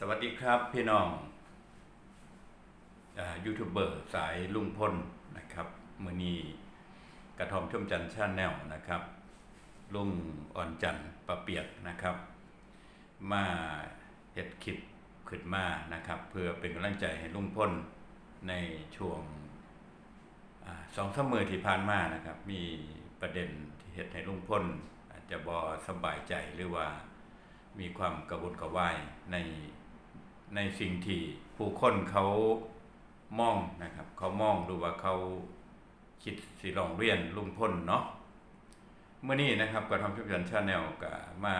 สวัสดีครับพี่น้องยูทูบเบอร์สายลุงพลนะครับมือนีกระทอมช่มจันทร์ชาแนลนะครับ ลุงอ่อนจันทร์ประเปียกนะครับ มาเฮ็ดคลิปขึ้นมานะครับ เพื่อเป็นกำลังใจให้ลุงพลในช่วงอสองสามมือที่ผ่านมานะครับ มีประเด็นที่เฮ็ดให้ลุงพลอาจจะบอสบายใจหรือว่ามีความกระวนกระวายใน ในสิ่งที่ผู้คนเขามองนะครับ เขามองดูว่าเขาคิดสิลองเรียนลุงพลเนาะเมื่อนี้นะครับกระทำชุมชนชาแนลก็มา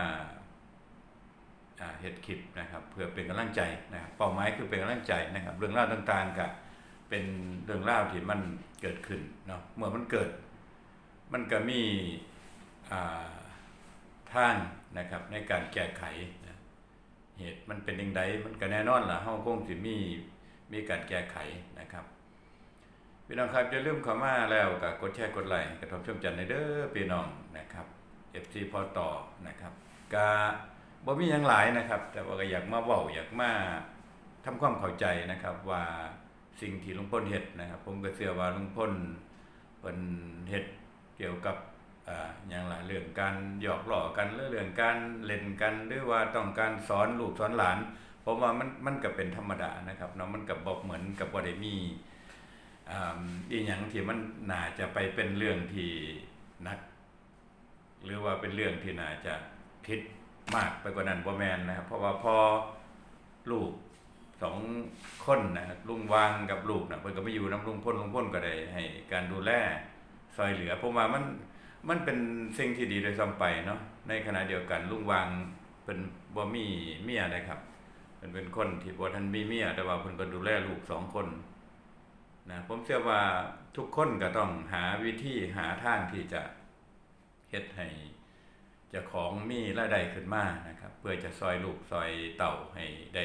เฮ็ดคลิปนะครับ เพื่อเป็นกำลังใจนะครับเป้าหมายคือเป็นกำลังใจนะครับ เรื่องราวต่างๆก็เป็นเรื่องราวที่มันเกิดขึ้นเนาะเมื่อมันเกิด มันก็มีอ่าทางนะครับในการแก้ไข เหตุมันเป็นยังไงมันก็แน่นอนล่ะเฮาคงสิมีมีการแก้ไขนะครับพี่น้องครับอย่าลืมเข้ามาแล้วก็กดแชร์กดไลค์กระทบช่มจันทร์ในเด้อพี่น้องนะครับ FC พอต่อนะครับก็บ่มีหยังหลายนะครับ แต่ว่าก็อยากมาเว้าอยากมาทำความเข้าใจนะครับว่าสิ่งที่ลุงพลเฮ็ดนะครับ ผมก็เชื่อว่าลุงพลเพิ่นเฮ็ดเกี่ยวกับ อ่าอย่างละเรื่องการหยอกล้อกันหรือเรื่องการเล่นกันหรือว่าต้องการสอนลูกสอนหลานผมว่ามันมันก็เป็นธรรมดานะครับเนาะมันก็บ่เหมือนกับบ่ได้มีอ่าอีหยังที่มันน่าจะไปเป็นเรื่องที่นัก หรือว่าเป็นเรื่องที่น่าจะคิดมากไปกว่านั้นบ่แมนนะครับเพราะว่าพอลูกสองคนนะครับลุงวางกับลูกนะเพิ่นก็ไม่อยู่นํลุงพ่นลุงพ่นก็ได้ให้การดูแลซอยเหลือผมว่ามัน มันเป็นสิ่งที่ดีโดยซ้ำไปเนาะในขณะเดียวกันลุงวางเป็นบ่มีเมียนะครับเป็นเป็นคนที่บ่ทันมีเมียแต่ว่าเพิ่นก็ดูแลลูกสองคนนะผมเชื่อว่าทุกคนก็ต้องหาวิธีหาทางที่จะเฮ็ดให้เจ้าของมีรายได้ขึ้นมานะครับ เพื่อจะซอยลูกซอยเต่าให้ได้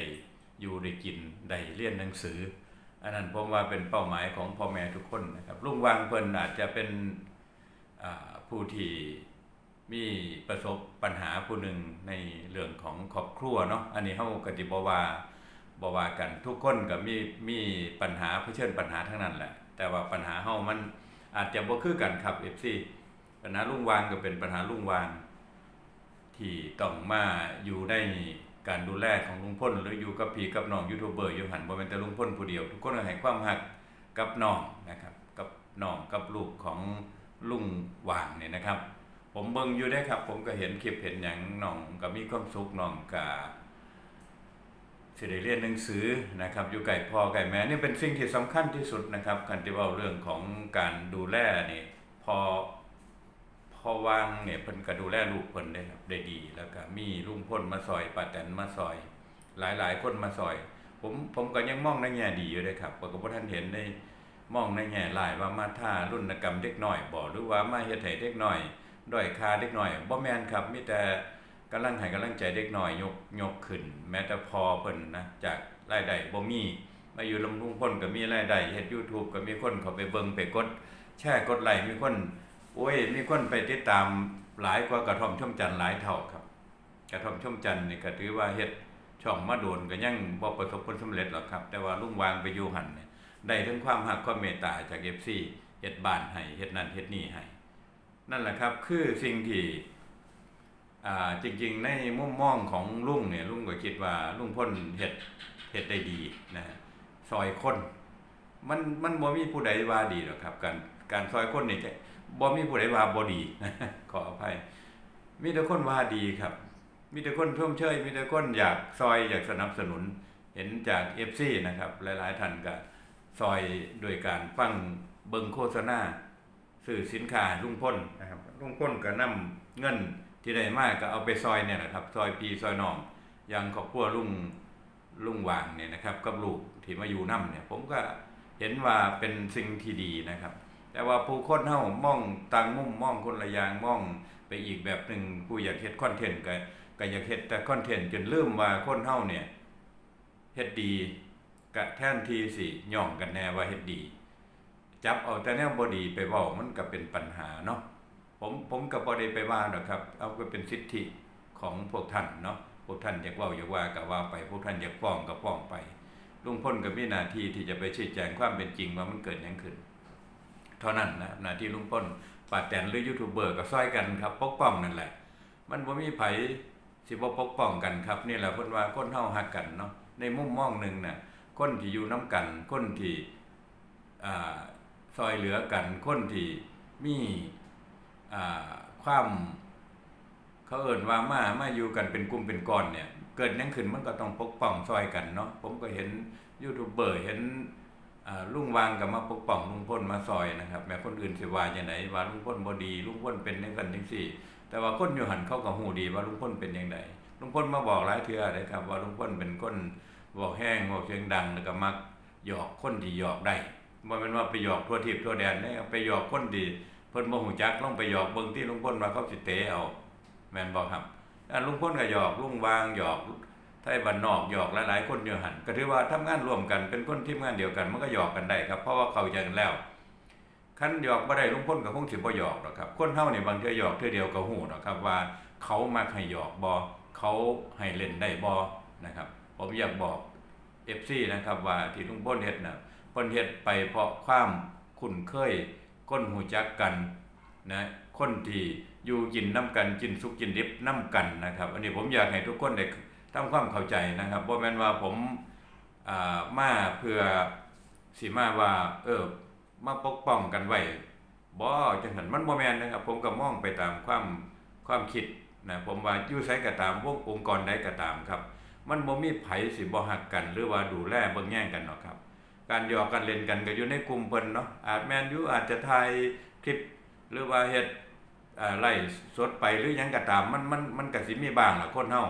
อยู่ได้กินได้เรียนหนังสือ อันนั้นผมว่าเป็นเป้าหมายของพ่อแม่ทุกคนนะครับลุงวางเพิ่นอาจจะเป็น ผู้ที่มีประสบปัญหาผู้หนึ่งในเรื่องของครอบครัวเนาะอันนี้เฮาก็สิบว่าบว่ากันทุกคนก็มีมีปัญหาเผชิญปัญหาทั้งนั้นแหละ แต่ว่าปัญหาเฮามันอาจจะบ่คือกันครับ FC ปัญหาลุงวางก็เป็นปัญหาลุงวางที่ต้องมาอยู่ในการดูแลของลุงพลหรืออยู่กับพี่กับน้องยูทูบเบอร์อยู่หันบ่แม่นแต่ลุงพลผู้เดียว ทุกคนก็ให้ความรักกับน้องนะครับ กับน้องกับลูกของ ลุงว่างเนี่ยนะครับ ผมเบิ่งอยู่ได้ครับ ผมก็เห็นคลิปเห็นอย่างน้องก็มีความสุขน้องก็สิได้เรียนหนังสือนะครับ อยู่ไก่พ่อไก่แม่นี่เป็นสิ่งที่สำคัญที่สุดนะครับการที่เว้าเรื่องของการดูแลนี่พอพอวางเนี่ยเพิ่นก็ดูแลลูกเพิ่นได้ครับได้ดี แล้วก็มีลุงพ่นมาซอยป้าแตนมาซอย หลายๆคนมาซอย ผมผมก็ยังมองในแง่ดีอยู่เลยครับเพราก็บ่ทันเห็นใน มองในแง่หลายว่ามาท่ารุ่นกรรมเด็กน้อยบ่หรือว่ามาเฮ็ดให้เด็กน้อยด้อยค่าเด็กน้อยบ่แม่นครับมีแต่กำลังให้กำลังใจเด็กน้อยยกยกขึ้น แม้แต่พอเพิ่นนะจากรายได้บ่มีมาอยู่ลำลุงพ้นก็มีรายได้เฮ็ด YouTube ก็มีคนเข้าไปเบิ่งไปกด แชร์กดไลค์มีคนโอ้ยมีคนไปติดตามหลายกว่ากระท่อมช่อมจันทร์หลายเท่าครับ กระท่อมช่อมจันทร์นี่ก็ถือว่าเฮ็ดช่องมาโดนก็ยังบ่ประสบผลสำเร็จหรอกครับ แต่ว่าลุงวางไปอยู่หั่นเนี่ย ได้ถึงความหักความเมตตาจาก FC เฮ็ดบ้านให้เฮ็ดนั่นเฮ็ดนี่ให้นั่นแหละครับคือสิ่งที่อ่าจริงๆในมุมมองของลุงเนี่ยลุงก็คิดว่าลุงพ้นเฮ็ดเฮ็ดได้ดีนะฮะซอยคนมันมันบ่มีผู้ใดว่าดีหรอกครับ การการซอยคนนี่จะบ่มีผู้ใดว่าบ่ดีนะขออภัย มีแต่คนว่าดีครับ มีแต่คนชมเชยมีแต่คนอยากซอยอยากสนับสนุนเห็นจาก FC นะครับ หลายๆท่านก็ ซอยโดยการฟังเบิงโฆษณาซื้อสินค้าลุงพ้นนะครับลุงพ้นก็นำเงินที่ได้มากก็เอาไปซอยเนี่ยนะครับ ซอยปีซอยน้องอย่างครอบครัวลุงลุงวางเนี่ยนะครับ กับลูกที่มาอยู่นํเนี่ย ผมก็เห็นว่าเป็นสิ่งที่ดีนะครับ แต่ว่าผู้คนเฮามองต่างมุมมองคนละอย่างมองไปอีกแบบหนึ่งผู้อยากเฮ็ดคอนเทนต์ก็ก็อยากเฮ็ดแต่คอนเทนต์จนลืมว่าคนเฮาเนี่ยเฮ็ดดี กะแท่นทีสิย่องกันแน่ว่าเฮ็ดดี จับเอาแต่แนวบ่ดีไปเว้ามันก็เป็นปัญหาเนาะผมผมก็บ่ได้ไปว่าดอกครับ เอาก็เป็นสิทธิของพวกท่านเนาะพวกท่านอยากเว่าอยากว่าก็ว่าไป พวกท่านอยากฟ้องก็ฟ้องไปลุงพลก็มีหน้าที่ที่จะไปชี้แจงความเป็นจริงว่ามันเกิดหยังขึ้น เท่านั้นนะหน้าที่ลุงพลป้าแตนหรือยูทูบเบอร์ก็ซอยกันครับปกป้องนั่นแหละ มันบ่มีไผสิบ่ปกป้องกันครับ นี่แหละเพิ่นว่าคนเฮาฮักกันเนาะในมุมมองหนึ่งน่ะ คนที่อยู่นํกัน คนที่ซอยเหลือกัน คนที่มีความเขาเอิ่นว่ามามาอยู่กันเป็นกลุ่มเป็นก้อนเนี่ย เกิดหยังขึ้นมันก็ต้องปกป้องซอยกันเนาะผมก็เห็นยูทูบเบอร์เห็นลุงวางกับมาปกป้องลุงพลมาซอยนะครับแม้คนอื่นสิว่าจังไดว่าลุงพลบ่ดีลุงพลเป็นจังซั่นจังซี่ แต่ว่าคนอยู่หันเขาก็ฮู้ดีว่าลุงพลเป็นจังไดลุงพลมาบอกหลายเทื่อเลยครับว่าลุงพลเป็นคน บอกแห้งบอกเสียงดังแล้วก็มักหยอกคนที่หยอกได้บ่แม่นว่าไปหยอกทั่วทิพย์ทั่วแดนเด้ไปหยอกคนที่เพิ่นบ่ฮู้จักลองไปหยอกเบิ่งที่ลุงพลว่าเขาสิเตะเอาแม่นบอกครับอันลุงพ้นก็หยอกลุงวางหยอกไทยบ้านนอกหยอกหลายๆคนอยู่หันก็ถือว่าทำงานร่วมกันเป็นคนทีมงานเดียวกันมันก็หยอกกันได้ครับเพราะว่าเข้าใจกันแล้วคันหยอกบ่ได้ลุงพ้นก็คงสิบ่หยอกหรอกครับคนเฮานี่บางเทื่อหยอกเทื่อเดียวก็ฮู้หรอกครับว่าเขามักให้หยอกบ่เขาให้เล่นได้บ่นะครับ ผมอยากบอก FC นะครับว่าที่ลุงพ้นเฮ็ดน่ะพิ่นเฮ็ดไปเพราะความคุ้นเคยคนหูจักกันนะคนที่อยู่กินน้ำกันกินสุกกินดิบน้ำกันนะครับ อันนี้ผมอยากให้ทุกคนได้ทำความเข้าใจนะครับเพราะแม้นว่าผมอ่ามาเพื่อสีมาว่าเออมาปกป้องกันไว้บ่จังหันมันบ่แม่นนะครับ ผมก็มองไปตามความความคิดนะผมว่าอยู่ไสก็ตามวงองค์กรใดก็ตามครับ มันบ่มีไผสิบ่ฮักกัน หรือว่าดูแลเบิ่งแย่งกันหรอกครับ การหยอกกันเล่นกันก็อยู่ในกลุ่มเพิ่นเนาะอาจแมนอยู่อาจจะถ่ายคลิปหรือว่าเฮ็ดอ่าไล่สดไปหรือยังก็ตามมันมันมันก็สิมีบ้างล่ะคนเฮา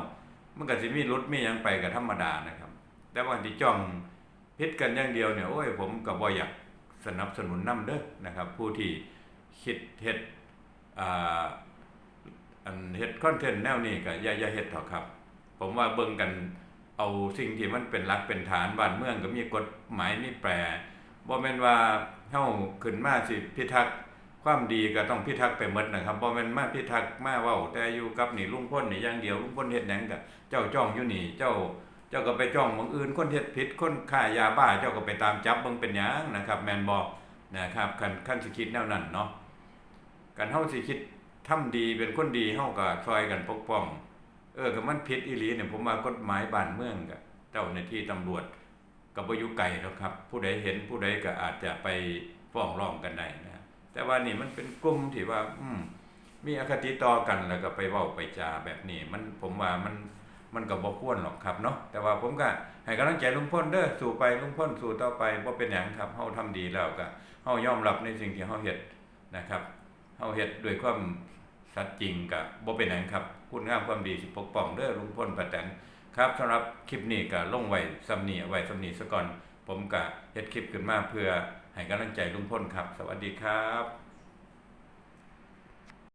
มันก็สิมีรถมีหยังไปก็ธรรมดานะครับ แต่ว่าที่จ้องพิษกันอย่างเดียวเนี่ยโอ้ยผมก็บ่อยากสนับสนุนนํเด้อนะครับ ผู้ที่คิดเฮ็ดอ่าอันเฮ็ดคอนเทนต์แนวนี้ก็อย่าอย่าเฮ็ดเถอะครับ ผมว่าเบิ่งกันเอาสิ่งที่มันเป็นหลักเป็นฐานบ้านเมืองก็มีกฎหมายมีแปรบ่แม่นว่าเฮาขึ้นมาสิพิทักษ์ความดีก็ต้องพิทักษ์ไปหมดนะครับบ่แม่นมาพิทักษ์มาเว้าแต่อยู่กับนี่ลุงพ้นนี่อย่างเดียวลุงพ้นเฮ็ดหยังก็เจ้าจ้องอยู่นี่เจ้าเจ้าก็ไปจ้องบางอื่นคนเฮ็ดผิดคนค้ายาบ้าเจ้าก็ไปตามจับเบิ่งเป็นหยังนะครับ แม่นบ่นะครับคันคันสิคิดแนวนั้นเนาะกันเฮาสิคิดทำดีเป็นคนดีเฮาก็ช่วยกันปกป้อง ออก็มันผิดอีหลีเนี่ยผมว่ากฎหมายบ้านเมืองก็เจ้าหน้าที่ตำรวจก็บ่อยู่ไกลหรอกครับ ผู้ใดเห็นผู้ใดก็อาจจะไปฟ้องร้องกันได้นะแต่ว่านี่มันเป็นกลุ่มที่ว่า อืมมีอคติต่อกันแล้วก็ไปเว้าไปจาแบบนี้ มันผมว่ามันมันก็บ่ควรหรอกครับเนาะแต่ว่าผมก็ให้กำลังใจลุงพ้นเด้อสู่ไปลุงพ้นสู่ต่อไปบ่เป็นหยังครับเฮาทำดีแล้วก็เฮายอมรับในสิ่งที่เฮาเฮ็ดนะครับเฮาเฮ็ดด้วยความ สัตย์จริงกับ่เป็นหยังครับ คุณงามความดีสิปกป้องเด้อลุงพ้นป้าแตนครับสำหรับคลิปนี้ก็ลงไว้ซ้ำนี้เอาไว้ซ้ำนี้ซะก่อน ผมก็เฮ็ดคลิปขึ้นมาเพื่อให้กำลังใจลุงพ้นครับ สวัสดีครับ